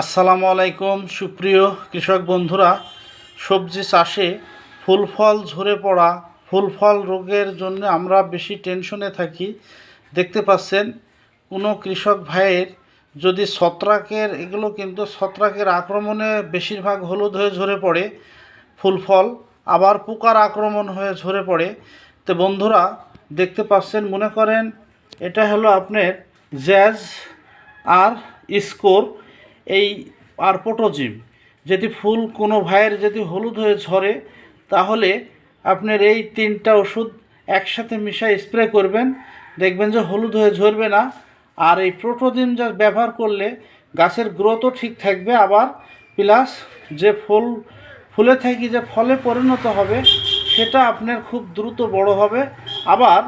আসসালামু আলাইকুম, সুপ্রিয় কৃষক বন্ধুরা। সবজি চাষে ফুল ফল ঝরে পড়া, ফুল ফল রোগের জন্য আমরা বেশি টেনশনে থাকি। দেখতে পাচ্ছেন, কোনো কৃষক ভাইয়ের যদি ছত্রাকের, এগুলো কিন্তু ছত্রাকের আক্রমণে বেশিরভাগ হলুদ হয়ে ঝরে পড়ে, ফুল ফল, আবার পোকার আক্রমণ হয়ে ঝরে পড়ে। তো বন্ধুরা, দেখতে পাচ্ছেন, মনে করেন এটা হলো আপনার জ্যাজ আর স্কোর। এই আর পটোজিম যদি ফুল কোনো ভাইয়ের যদি হলুদ হয়ে ঝরে, তাহলে আপনার এই তিনটা ওষুধ একসাথে মিশাই স্প্রে করবেন। দেখবেন যে হলুদ হয়ে ঝরবে না। আর এই প্রোটোজিম যা ব্যবহার করলে গাছের গ্রোথও ঠিক থাকবে। আবার প্লাস যে ফুল, ফুলে থাকি যে ফলে পরিণত হবে, সেটা আপনার খুব দ্রুত বড় হবে। আবার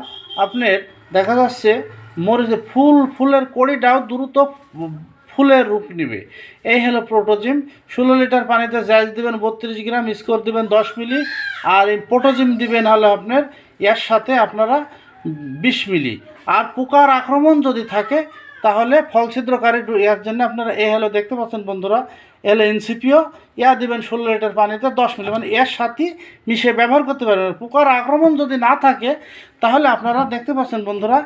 আপনার দেখা যাচ্ছে মরে যে ফুল, ফুলের কড়িটাও দ্রুত ফুলের রূপ নিবে। এই হলো প্রোটোজিম ষোলো লিটার পানিতে জাইজ দিবেন, বত্রিশ গ্রাম স্কোর দিবেন, দশ মিলি। আর এই প্রোটোজিম দিবেন হলো আপনার, এর সাথে আপনারা বিশ মিলি। আর পোকার আক্রমণ যদি থাকে তাহলে ফল ছিদ্রকারী ইয়ার জন্য আপনারা এ হলো দেখতে পাচ্ছেন বন্ধুরা, এলো এনসিপিও, ইয়া দিবেন ষোলো লিটার পানিতে দশ মিলি মানে এর সাথে মিশিয়ে ব্যবহার করতে পারবেন। পোকার আক্রমণ যদি না থাকে, তাহলে আপনারা দেখতে পাচ্ছেন বন্ধুরা,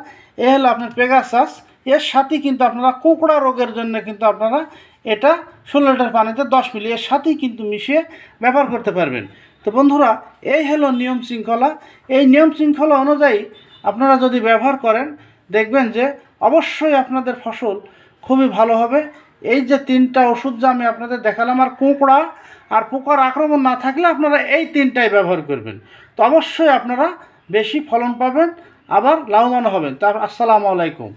এ হলো আপনার পেগাসাস, এর সাথে কিন্তু আপনারা কোঁকড়া রোগের জন্য কিন্তু আপনারা এটা ষোলো লিটার পানিতে দশ মিলি, এর সাথেই কিন্তু মিশিয়ে ব্যবহার করতে পারবেন। তো বন্ধুরা, এই হলো নিয়ম শৃঙ্খলা। এই নিয়ম শৃঙ্খলা অনুযায়ী আপনারা যদি ব্যবহার করেন, দেখবেন যে অবশ্যই আপনাদের ফসল খুবই ভালো হবে। এই যে তিনটা ওষুধ যা আমি আপনাদের দেখালাম, আর কোঁকড়া আর পোকার আক্রমণ না থাকলে আপনারা এই তিনটাই ব্যবহার করবেন। তো অবশ্যই আপনারা বেশি ফলন পাবেন, আবার লাভবান হবেন। তা আসসালামু আলাইকুম।